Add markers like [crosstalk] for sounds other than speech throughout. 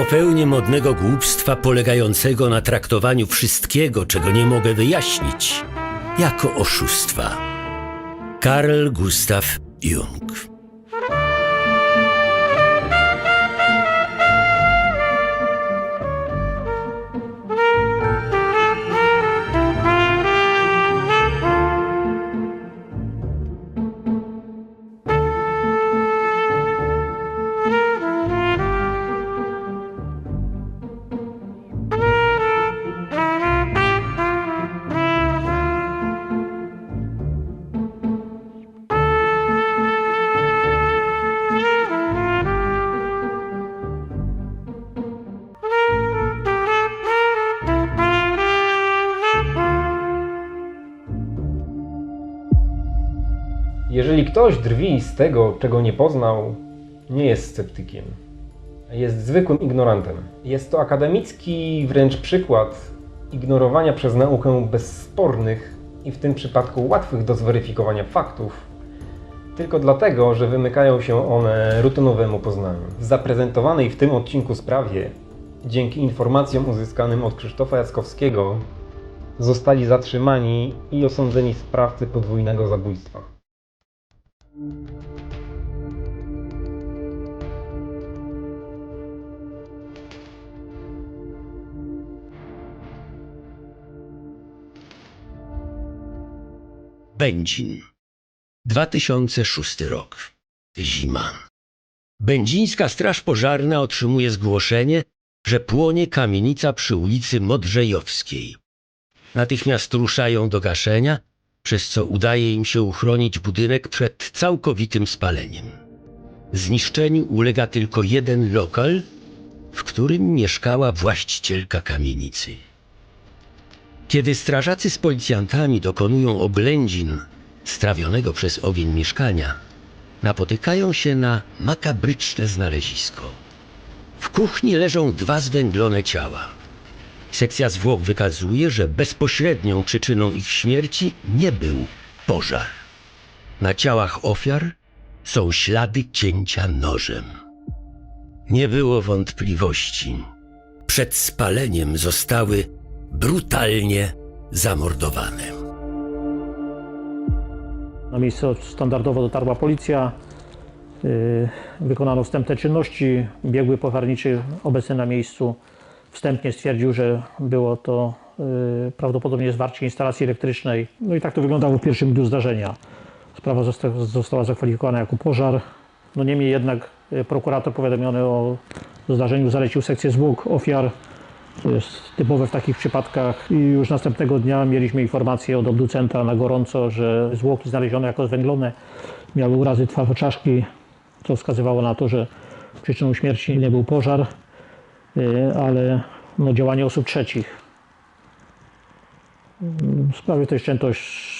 Popełnię modnego głupstwa polegającego na traktowaniu wszystkiego, czego nie mogę wyjaśnić, jako oszustwa. Karl Gustav Jung ktoś drwi z tego, czego nie poznał, nie jest sceptykiem. Jest zwykłym ignorantem. Jest to akademicki wręcz przykład ignorowania przez naukę bezspornych i w tym przypadku łatwych do zweryfikowania faktów, tylko dlatego, że wymykają się one rutynowemu poznaniu. W zaprezentowanej w tym odcinku sprawie, dzięki informacjom uzyskanym od Krzysztofa Jackowskiego, zostali zatrzymani i osądzeni sprawcy podwójnego zabójstwa. Będzin. 2006 rok. Zima. Będzińska Straż Pożarna otrzymuje zgłoszenie, że płonie kamienica przy ulicy Modrzejowskiej. Natychmiast ruszają do gaszenia, przez co udaje im się uchronić budynek przed całkowitym spaleniem. Zniszczeniu ulega tylko jeden lokal, w którym mieszkała właścicielka kamienicy. Kiedy strażacy z policjantami dokonują oględzin strawionego przez ogień mieszkania, napotykają się na makabryczne znalezisko. W kuchni leżą dwa zwęglone ciała. Sekcja zwłok wykazuje, że bezpośrednią przyczyną ich śmierci nie był pożar. Na ciałach ofiar są ślady cięcia nożem. Nie było wątpliwości. Przed spaleniem zostały brutalnie zamordowane. Na miejsce standardowo dotarła policja. Yy, Wykonano wstępne czynności. Biegły pożarniczy obecny na miejscu wstępnie stwierdził, że było to yy, prawdopodobnie zwarcie instalacji elektrycznej. No i tak to wyglądało w pierwszym dniu zdarzenia. Sprawa zosta została zakwalifikowana jako pożar. No niemniej jednak yy, prokurator powiadomiony o zdarzeniu zalecił sekcję zwłok ofiar. To jest typowe w takich przypadkach. I już następnego dnia mieliśmy informację od obducenta na gorąco, że zwłoki znalezione jako zwęglone miały urazy twarzoczaszki, co wskazywało na to, że przyczyną śmierci nie był pożar, y, ale no, działanie osób trzecich. W sprawie tej wszczęto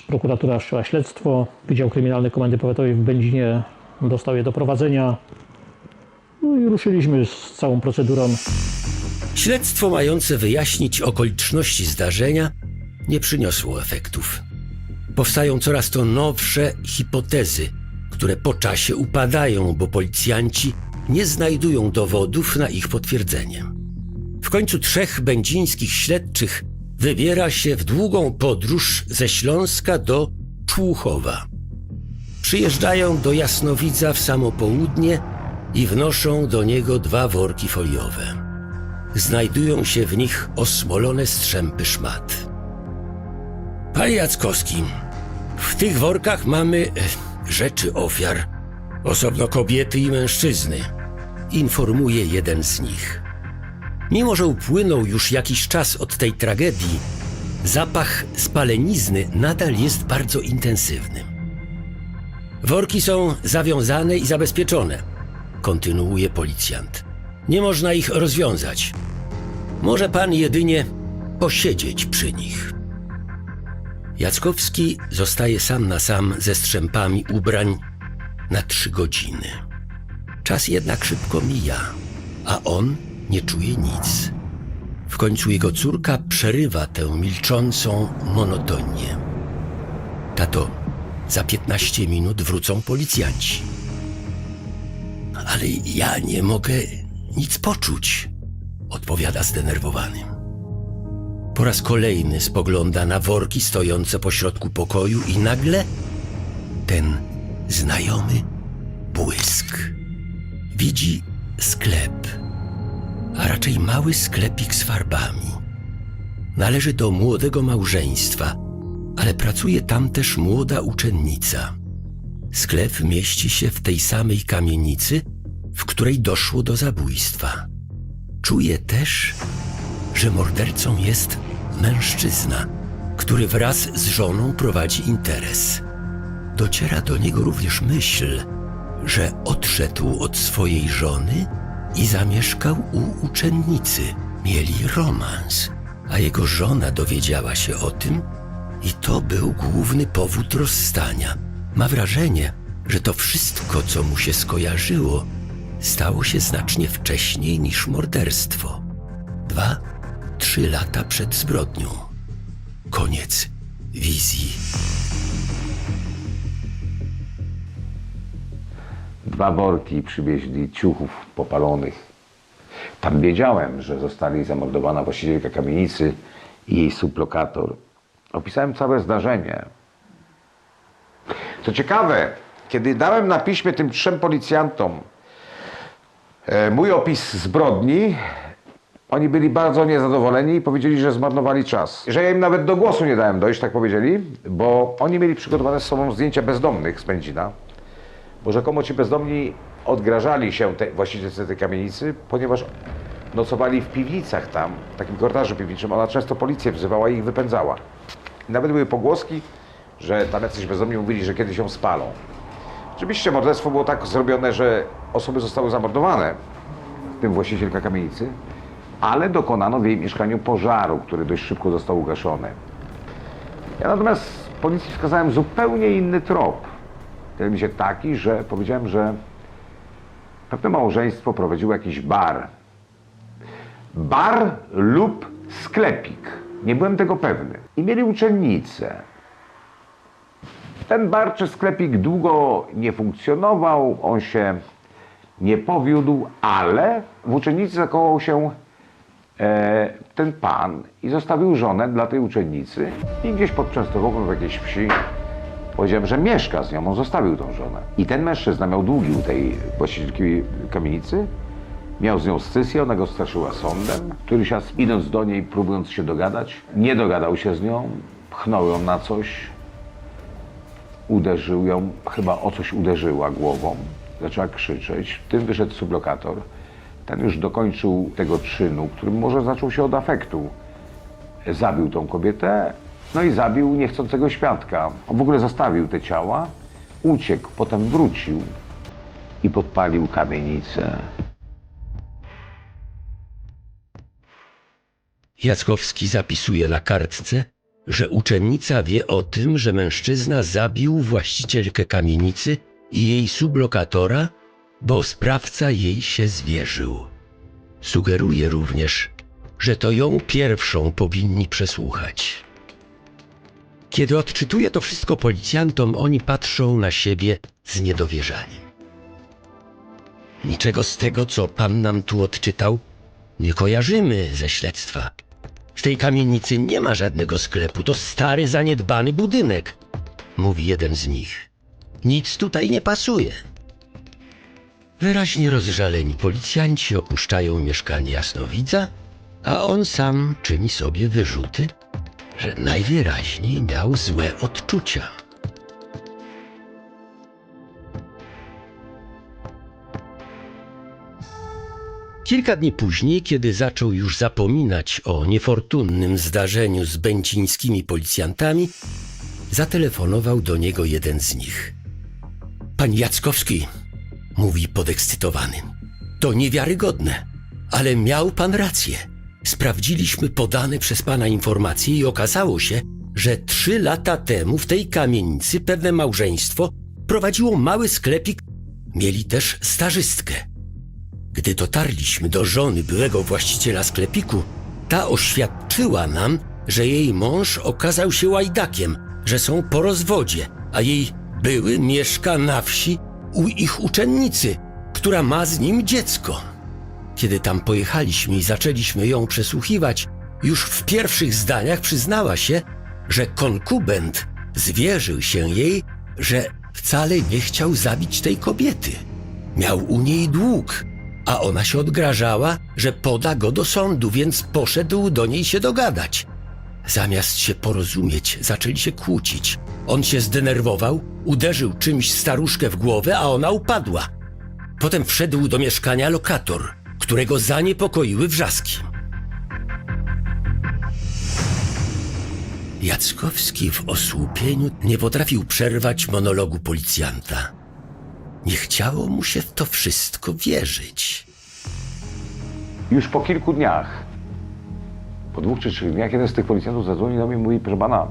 prokuratura wszczęła śledztwo. Wydział Kryminalny Komendy Powiatowej w Będzinie dostał je do prowadzenia. No i ruszyliśmy z całą procedurą. Śledztwo mające wyjaśnić okoliczności zdarzenia nie przyniosło efektów. Powstają coraz to nowsze hipotezy, które po czasie upadają, bo policjanci nie znajdują dowodów na ich potwierdzenie. W końcu trzech będzińskich śledczych wybiera się w długą podróż ze Śląska do Człuchowa. Przyjeżdżają do Jasnowidza w samo południe i wnoszą do niego dwa worki foliowe. Znajdują się w nich osmolone strzępy szmat. Panie Jackowski, w tych workach mamy e, rzeczy ofiar, osobno kobiety i mężczyzny, informuje jeden z nich. Mimo, że upłynął już jakiś czas od tej tragedii, zapach spalenizny nadal jest bardzo intensywny. Worki są zawiązane i zabezpieczone, kontynuuje policjant. Nie można ich rozwiązać. Może pan jedynie posiedzieć przy nich. Jackowski zostaje sam na sam ze strzępami ubrań na trzy godziny. Czas jednak szybko mija, a on nie czuje nic. W końcu jego córka przerywa tę milczącą monotonię. Tato, za 15 minut wrócą policjanci. Ale ja nie mogę nic poczuć. odpowiada zdenerwowany. Po raz kolejny spogląda na worki stojące pośrodku pokoju i nagle ten znajomy błysk. Widzi sklep, a raczej mały sklepik z farbami. Należy do młodego małżeństwa, ale pracuje tam też młoda uczennica. Sklep mieści się w tej samej kamienicy, w której doszło do zabójstwa. Czuje też, że mordercą jest mężczyzna, który wraz z żoną prowadzi interes. Dociera do niego również myśl, że odszedł od swojej żony i zamieszkał u uczennicy. Mieli romans, a jego żona dowiedziała się o tym i to był główny powód rozstania. Ma wrażenie, że to wszystko, co mu się skojarzyło, stało się znacznie wcześniej niż morderstwo. Dwa, trzy lata przed zbrodnią. Koniec wizji. Dwa worki przywieźli ciuchów popalonych. Tam wiedziałem, że zostali zamordowana właścicielka kamienicy i jej sublokator. Opisałem całe zdarzenie. Co ciekawe, kiedy dałem na piśmie tym trzem policjantom e, mój opis zbrodni, oni byli bardzo niezadowoleni i powiedzieli, że zmarnowali czas. Że ja im nawet do głosu nie dałem dojść, tak powiedzieli, bo oni mieli przygotowane z sobą zdjęcia bezdomnych z Będzina bo rzekomo ci bezdomni odgrażali się te, właścicielce tej kamienicy, ponieważ nocowali w piwnicach tam, w takim korytarzu piwniczym. Ona często policję wzywała i ich wypędzała. Nawet były pogłoski, że tam jacyś bezdomni mówili, że kiedyś ją spalą. Oczywiście morderstwo było tak zrobione, że osoby zostały zamordowane, w tym właścicielka kamienicy, ale dokonano w jej mieszkaniu pożaru, który dość szybko został ugaszony. Ja natomiast policji wskazałem zupełnie inny trop. Mianowicie taki, że powiedziałem, że pewne małżeństwo prowadziło jakiś bar. Bar lub sklepik. Nie byłem tego pewny. I mieli uczennicę. Ten bar czy sklepik długo nie funkcjonował, on się nie powiódł, ale w uczennicy zakochał się e, ten pan i zostawił żonę dla tej uczennicy i gdzieś pod Częstochową w jakiejś wsi powiedziałem, że mieszka z nią, on zostawił tą żonę. I ten mężczyzna miał długi u tej właścicielki kamienicy, miał z nią scysję, ona go straszyła sądem. Któryś raz idąc do niej, próbując się dogadać, nie dogadał się z nią, pchnął ją na coś, uderzył ją, chyba o coś uderzyła głową, zaczęła krzyczeć. Tym wyszedł sublokator. Ten już dokończył tego czynu, który może zaczął się od afektu. Zabił tą kobietę, no i zabił niechcącego świadka. On w ogóle zostawił te ciała, uciekł, potem wrócił i podpalił kamienicę. Jackowski zapisuje na kartce, że uczennica wie o tym, że mężczyzna zabił właścicielkę kamienicy i jej sublokatora, bo sprawca jej się zwierzył. Sugeruje również, że to ją pierwszą powinni przesłuchać. Kiedy odczytuje to wszystko policjantom, oni patrzą na siebie z niedowierzaniem. Niczego z tego, co pan nam tu odczytał, nie kojarzymy ze śledztwa. W tej kamienicy nie ma żadnego sklepu, to stary, zaniedbany budynek, mówi jeden z nich. Nic tutaj nie pasuje. Wyraźnie rozżaleni policjanci opuszczają mieszkanie jasnowidza, a on sam czyni sobie wyrzuty, że najwyraźniej miał złe odczucia. Kilka dni później, kiedy zaczął już zapominać o niefortunnym zdarzeniu z bęcińskimi policjantami, zatelefonował do niego jeden z nich. Pan Jackowski, mówi podekscytowany. To niewiarygodne, ale miał pan rację. Sprawdziliśmy podane przez pana informacje i okazało się, że trzy lata temu w tej kamienicy pewne małżeństwo prowadziło mały sklepik. Mieli też stażystkę. Gdy dotarliśmy do żony byłego właściciela sklepiku, ta oświadczyła nam, że jej mąż okazał się łajdakiem, że są po rozwodzie, a jej były mieszka na wsi u ich uczennicy, która ma z nim dziecko. Kiedy tam pojechaliśmy i zaczęliśmy ją przesłuchiwać, już w pierwszych zdaniach przyznała się, że konkubent zwierzył się jej, że wcale nie chciał zabić tej kobiety. Miał u niej dług, a ona się odgrażała, że poda go do sądu, więc poszedł do niej się dogadać. Zamiast się porozumieć, zaczęli się kłócić. On się zdenerwował, uderzył czymś staruszkę w głowę, a ona upadła. Potem wszedł do mieszkania lokator, którego zaniepokoiły wrzaski. Jackowski w osłupieniu nie potrafił przerwać monologu policjanta. Nie chciało mu się w to wszystko wierzyć. Już po kilku dniach, po dwóch czy trzech dniach, jeden z tych policjantów zadzwonił do mnie i mówi, proszę pana,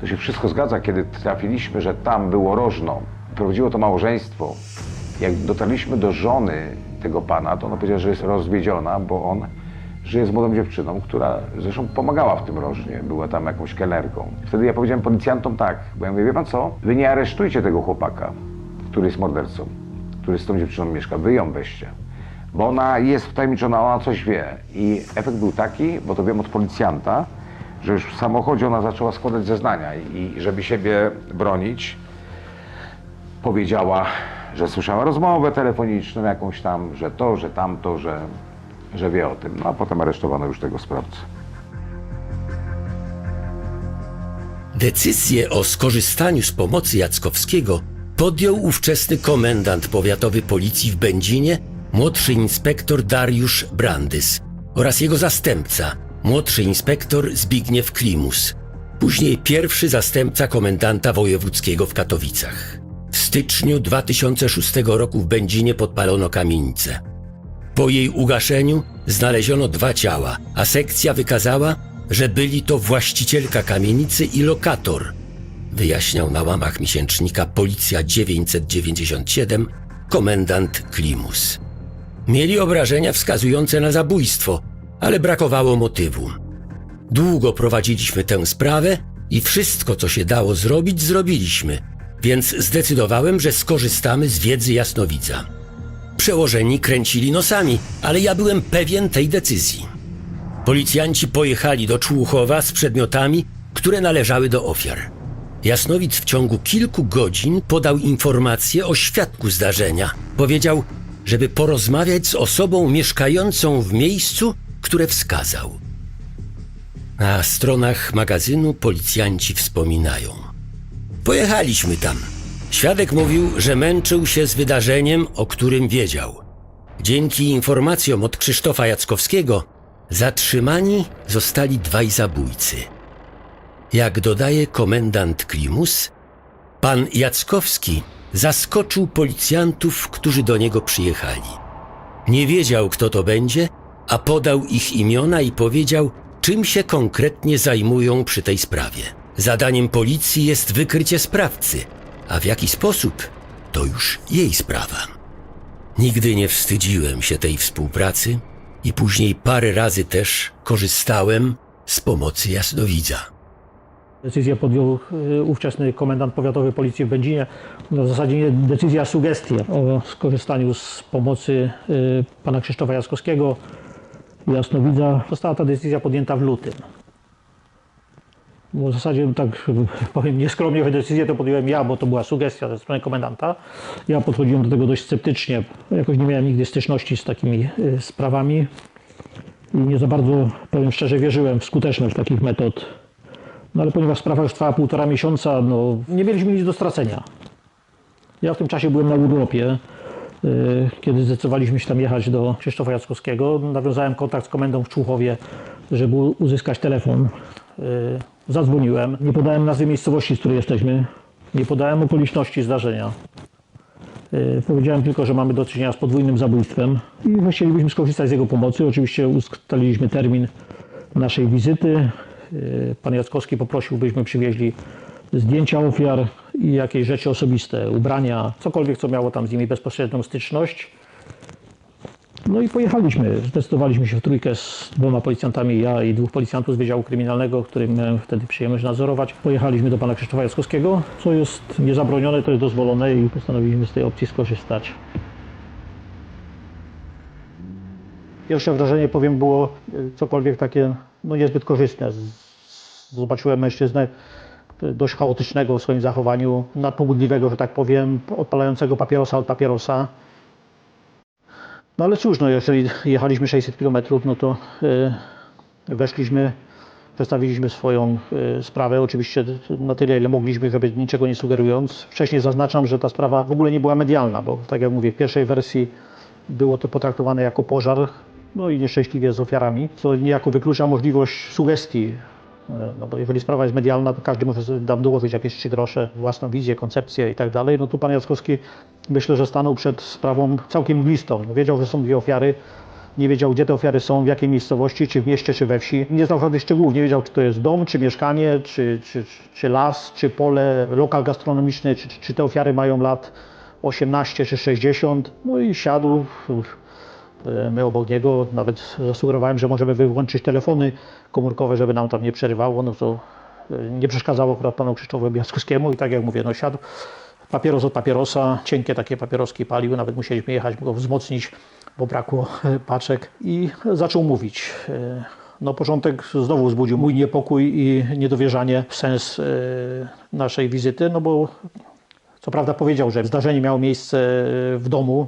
to się wszystko zgadza, kiedy trafiliśmy, że tam było rożno, prowadziło to małżeństwo. Jak dotarliśmy do żony tego pana, to ona powiedziała, że jest rozwiedziona, bo on żyje z młodą dziewczyną, która zresztą pomagała w tym rożnie, była tam jakąś kelnerką. Wtedy ja powiedziałem policjantom tak, bo ja mówię, wie pan co, wy nie aresztujcie tego chłopaka, który jest mordercą, który z tą dziewczyną mieszka, wy ją weźcie. Bo ona jest wtajemniczona, ona coś wie. I efekt był taki, bo to wiem od policjanta, że już w samochodzie ona zaczęła składać zeznania i żeby siebie bronić, powiedziała, że słyszała rozmowę telefoniczną jakąś tam, że to, że tamto, że, że wie o tym. No a potem aresztowano już tego sprawcę. Decyzję o skorzystaniu z pomocy Jackowskiego podjął ówczesny komendant powiatowy policji w Będzinie, młodszy inspektor Dariusz Brandys oraz jego zastępca, młodszy inspektor Zbigniew Klimus, później pierwszy zastępca komendanta wojewódzkiego w Katowicach. Styczniu 2006 roku w Będzinie podpalono kamienicę. Po jej ugaszeniu znaleziono dwa ciała, a sekcja wykazała, że byli to właścicielka kamienicy i lokator. Wyjaśniał na łamach miesięcznika Policja 997 komendant Klimus. Mieli obrażenia wskazujące na zabójstwo, ale brakowało motywu. Długo prowadziliśmy tę sprawę i wszystko, co się dało zrobić, zrobiliśmy, więc zdecydowałem, że skorzystamy z wiedzy jasnowidza. Przełożeni kręcili nosami, ale ja byłem pewien tej decyzji. Policjanci pojechali do Człuchowa z przedmiotami, które należały do ofiar. Jasnowic w ciągu kilku godzin podał informację o świadku zdarzenia. Powiedział, żeby porozmawiać z osobą mieszkającą w miejscu, które wskazał. Na stronach magazynu policjanci wspominają. Pojechaliśmy tam. Świadek mówił, że męczył się z wydarzeniem, o którym wiedział. Dzięki informacjom od Krzysztofa Jackowskiego zatrzymani zostali dwaj zabójcy. Jak dodaje komendant Klimus, pan Jackowski zaskoczył policjantów, którzy do niego przyjechali. Nie wiedział, kto to będzie, a podał ich imiona i powiedział, czym się konkretnie zajmują przy tej sprawie. Zadaniem policji jest wykrycie sprawcy, a w jaki sposób to już jej sprawa. Nigdy nie wstydziłem się tej współpracy i później parę razy też korzystałem z pomocy jasnowidza. Decyzję podjął y, ówczesny komendant powiatowy policji w Będzinie. No, w zasadzie nie decyzja, sugestia o skorzystaniu z pomocy y, pana Krzysztofa Jaskowskiego, jasnowidza. Została ta decyzja podjęta w lutym. W zasadzie, tak [laughs] powiem nieskromnie, decyzję to podjąłem ja, bo to była sugestia ze strony komendanta. Ja podchodziłem do tego dość sceptycznie. Jakoś nie miałem nigdy styczności z takimi y, sprawami i nie za bardzo, powiem szczerze, wierzyłem w skuteczność takich metod. No ale ponieważ sprawa już trwała półtora miesiąca, no nie mieliśmy nic do stracenia. Ja w tym czasie byłem na urlopie, y, kiedy zdecydowaliśmy się tam jechać do Krzysztofa Jackowskiego. Nawiązałem kontakt z komendą w Człuchowie, żeby uzyskać telefon. Zadzwoniłem. Nie podałem nazwy miejscowości, z której jesteśmy. Nie podałem okoliczności zdarzenia. Y, Powiedziałem tylko, że mamy do czynienia z podwójnym zabójstwem i chcielibyśmy skorzystać z jego pomocy. Oczywiście ustaliliśmy termin naszej wizyty. Y, Pan Jackowski poprosił, byśmy przywieźli zdjęcia ofiar i jakieś rzeczy osobiste, ubrania, cokolwiek, co miało tam z nimi bezpośrednią styczność. No i pojechaliśmy. Zdecydowaliśmy się w trójkę z dwoma policjantami, ja i dwóch policjantów z Wydziału Kryminalnego, którym miałem wtedy przyjemność nadzorować. Pojechaliśmy do pana Krzysztofa Jackowskiego, co jest niezabronione, to jest dozwolone i postanowiliśmy z tej opcji skorzystać. Pierwsze wrażenie, powiem, było y, cokolwiek takie no, niezbyt korzystne. Zobaczyłem mężczyznę y, dość chaotycznego w swoim zachowaniu, nadpobudliwego, że tak powiem, odpalającego papierosa od papierosa. No ale cóż, no, jeżeli jechaliśmy 600 km, no to y, weszliśmy, przedstawiliśmy swoją y, sprawę, oczywiście na tyle, ile mogliśmy, żeby niczego nie sugerując. Wcześniej zaznaczam, że ta sprawa w ogóle nie była medialna, bo tak jak mówię, w pierwszej wersji było to potraktowane jako pożar, no i nieszczęśliwie z ofiarami, co niejako wyklucza możliwość sugestii. E, No bo jeżeli sprawa jest medialna, to każdy może sobie tam dołożyć jakieś trzy grosze, własną wizję, koncepcję i tak dalej. No tu pan Jackowski myślę, że stanął przed sprawą całkiem mglistą. No wiedział, że są dwie ofiary, nie wiedział, gdzie te ofiary są, w jakiej miejscowości, czy w mieście, czy we wsi. Nie znał żadnych szczegółów, nie wiedział, czy to jest dom, czy mieszkanie, czy, czy, czy las, czy pole, lokal gastronomiczny, czy, czy te ofiary mają lat 18 czy 60. No i siadł. E, My obok niego nawet zasugerowałem, że możemy wyłączyć telefony komórkowe, żeby nam tam nie przerywało. No to e, nie przeszkadzało akurat panu Krzysztofowi Jaskowskiemu i tak jak mówię, no siadł papieros od papierosa, cienkie takie papieroski palił, nawet musieliśmy jechać go wzmocnić, bo brakło e, paczek i zaczął mówić. No początek znowu wzbudził mój niepokój i niedowierzanie w sens naszej wizyty, no bo co prawda powiedział, że zdarzenie miało miejsce w domu,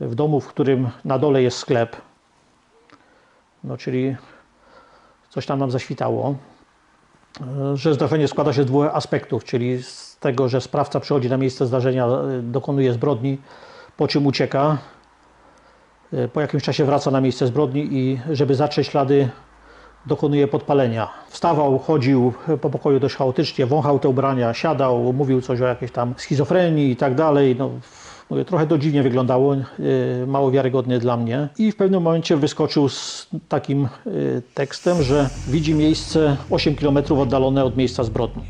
w domu, w którym na dole jest sklep. No czyli coś tam nam zaświtało. E, Że zdarzenie składa się z dwóch aspektów, czyli z tego, że sprawca przychodzi na miejsce zdarzenia, e, dokonuje zbrodni, po czym ucieka. E, Po jakimś czasie wraca na miejsce zbrodni i żeby zatrzeć ślady, dokonuje podpalenia. Wstawał, chodził po pokoju dość chaotycznie, wąchał te ubrania, siadał, mówił coś o jakiejś tam schizofrenii i tak dalej. No, mówię, trochę to dziwnie wyglądało, yy, mało wiarygodnie dla mnie. I w pewnym momencie wyskoczył z takim yy, tekstem, że widzi miejsce 8 km oddalone od miejsca zbrodni.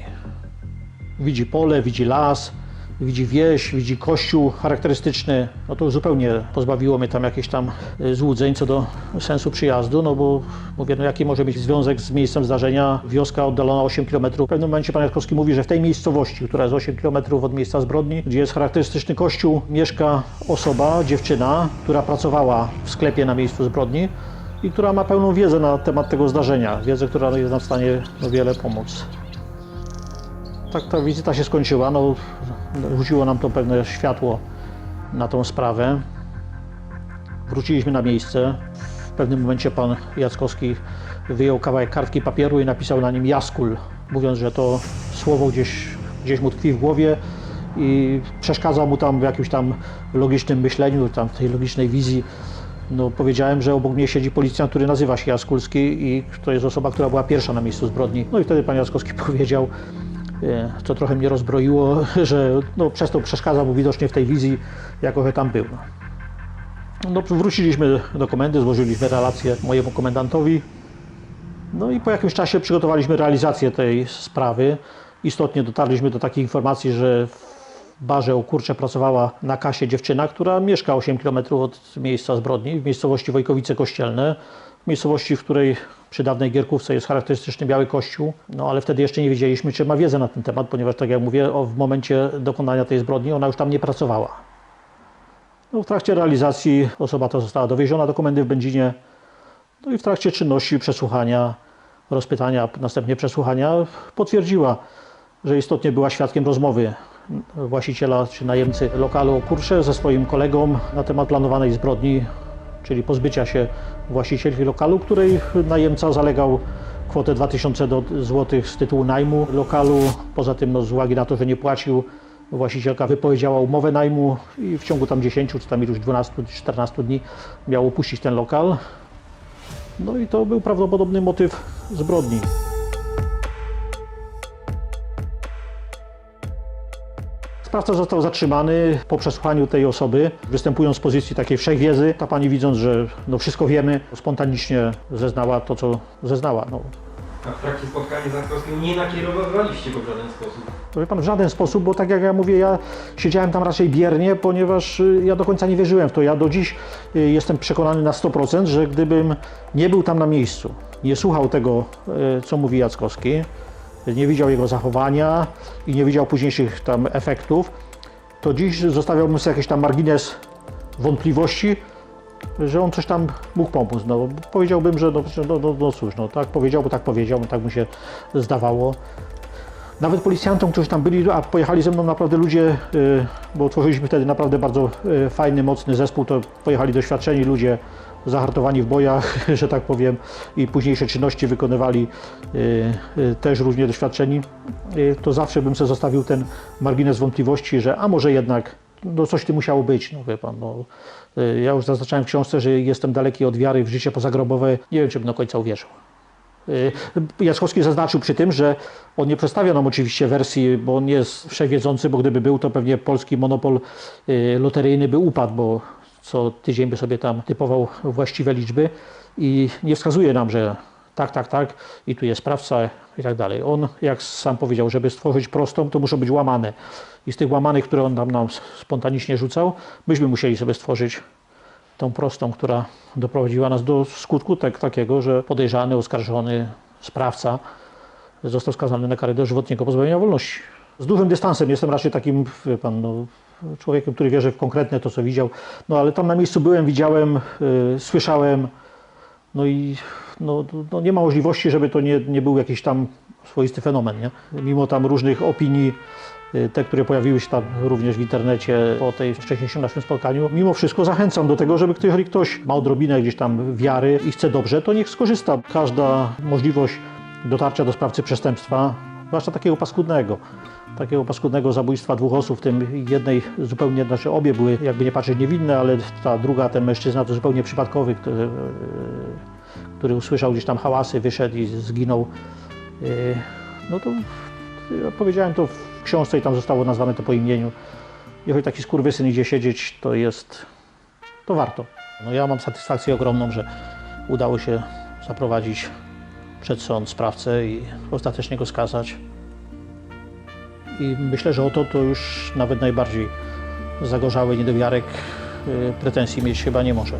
Widzi pole, widzi las, widzi wieś, widzi kościół charakterystyczny. No to zupełnie pozbawiło mnie tam jakichś tam y, złudzeń co do sensu przyjazdu, no bo mówię, no jaki może mieć związek z miejscem zdarzenia wioska oddalona 8 km. W pewnym momencie pan Jackowski mówi, że w tej miejscowości, która jest 8 km od miejsca zbrodni, gdzie jest charakterystyczny kościół, mieszka osoba, dziewczyna, która pracowała w sklepie na miejscu zbrodni i która ma pełną wiedzę na temat tego zdarzenia. Wiedzę, która jest nam w stanie wiele pomóc tak ta wizyta się skończyła. No, rzuciło nam to pewne światło na tą sprawę. Wróciliśmy na miejsce. W pewnym momencie pan Jackowski wyjął kawałek kartki papieru i napisał na nim Jaskul, mówiąc, że to słowo gdzieś, gdzieś mu tkwi w głowie i przeszkadza mu tam w jakimś tam logicznym myśleniu, tam w tej logicznej wizji. No, powiedziałem, że obok mnie siedzi policjant, który nazywa się Jaskulski i to jest osoba, która była pierwsza na miejscu zbrodni. No i wtedy pan Jaskowski [laughs] powiedział, co trochę mnie rozbroiło, [laughs] że no, przez to przeszkadza mu widocznie w tej wizji, jako że tam był. No, wróciliśmy do komendy, złożyliśmy relację mojemu komendantowi. No i po jakimś czasie przygotowaliśmy realizację tej sprawy. Istotnie dotarliśmy do takiej informacji, że w barze o kurcze pracowała na kasie dziewczyna, która mieszka 8 km od miejsca zbrodni, w miejscowości Wojkowice Kościelne, w miejscowości, w której przy dawnej Gierkówce jest charakterystyczny biały kościół. No ale wtedy jeszcze nie wiedzieliśmy, czy ma wiedzę na ten temat, ponieważ tak jak mówię, o, w momencie dokonania tej zbrodni ona już tam nie pracowała. No, w trakcie realizacji osoba ta została dowieziona do komendy w Będzinie. No i w trakcie czynności przesłuchania, rozpytania, następnie przesłuchania potwierdziła, że istotnie była świadkiem rozmowy właściciela czy najemcy lokalu Kurcze ze swoim kolegą na temat planowanej zbrodni, czyli pozbycia się właścicieli lokalu, której najemca zalegał kwotę 2000 do- złotych z tytułu najmu lokalu. Poza tym no, z uwagi na to, że nie płacił, właścicielka wypowiedziała umowę najmu i w ciągu tam 10 czy tam iluś 12 czy 14 dni miał opuścić ten lokal. No i to był prawdopodobny motyw zbrodni. Sprawca został zatrzymany po przesłuchaniu tej osoby, występując z pozycji takiej wszechwiedzy. Ta pani widząc, że no wszystko wiemy, spontanicznie zeznała to, co zeznała. No, A w trakcie spotkania z Jankowskim nie nakierowywaliście go w żaden sposób. To wie pan, w żaden sposób, bo tak jak ja mówię, ja siedziałem tam raczej biernie, ponieważ y, ja do końca nie wierzyłem w to. Ja do dziś y, jestem przekonany na 100%, że gdybym nie był tam na miejscu, nie słuchał tego, y, co mówi Jackowski, nie widział jego zachowania i nie widział późniejszych tam efektów, to dziś zostawiałbym sobie jakiś tam margines wątpliwości, że on coś tam mógł pomóc. No, powiedziałbym, że no, no, no, no cóż, no, tak powiedział, bo tak powiedział, no, tak mu się zdawało. Nawet policjantom, którzy tam byli, a pojechali ze mną naprawdę ludzie, y, bo tworzyliśmy wtedy naprawdę bardzo y, fajny, mocny zespół, to pojechali doświadczeni ludzie, zahartowani w bojach, [laughs] że tak powiem, i późniejsze czynności wykonywali y, y, też różnie doświadczeni, y, to zawsze bym sobie zostawił ten margines wątpliwości, że a może jednak no coś tu musiało być, no wie pan, no, ja już zaznaczałem w książce, że jestem daleki od wiary w życie pozagrobowe, nie wiem, czy bym do końca uwierzył. Jackowski zaznaczył przy tym, że on nie przedstawia nam oczywiście wersji, bo on jest wszechwiedzący, bo gdyby był, to pewnie polski monopol loteryjny by upadł, bo co tydzień by sobie tam typował właściwe liczby i nie wskazuje nam, że tak, tak, tak i tu jest sprawca i tak dalej. On, jak sam powiedział, żeby stworzyć prostą, to muszą być łamane. I z tych łamanych, które on tam nam spontanicznie rzucał, myśmy musieli sobie stworzyć tą prostą, która doprowadziła nas do skutku tak, takiego, że podejrzany, oskarżony, sprawca został skazany na karę dożywotniego pozbawienia wolności. Z dużym dystansem jestem raczej takim, pan, no, człowiekiem, który wierzy w konkretne to, co widział. No ale tam na miejscu byłem, widziałem, y, słyszałem, no i no, no, nie ma możliwości, żeby to nie, nie był jakiś tam swoisty fenomen, nie? Mimo tam różnych opinii, y, te, które pojawiły się tam również w internecie po tej wcześniejszym naszym spotkaniu. Mimo wszystko zachęcam do tego, żeby ktoś, jeżeli ktoś ma odrobinę gdzieś tam wiary i chce dobrze, to niech skorzysta. Każda możliwość dotarcia do sprawcy przestępstwa, zwłaszcza takiego paskudnego, takiego paskudnego zabójstwa dwóch osób, w tym jednej zupełnie, znaczy obie były jakby nie patrzeć niewinne, ale ta druga, ten mężczyzna to zupełnie przypadkowy, który, który usłyszał gdzieś tam hałasy, wyszedł i zginął. Yy, No to ja powiedziałem to w książce i tam zostało nazwane to po imieniu. Jeżeli taki skurwysyn idzie siedzieć, to jest, to warto. No ja mam satysfakcję ogromną, że udało się zaprowadzić przed sąd sprawcę i ostatecznie go skazać. I myślę, że o to to już nawet najbardziej zagorzały niedowiarek y, pretensji mieć chyba nie może.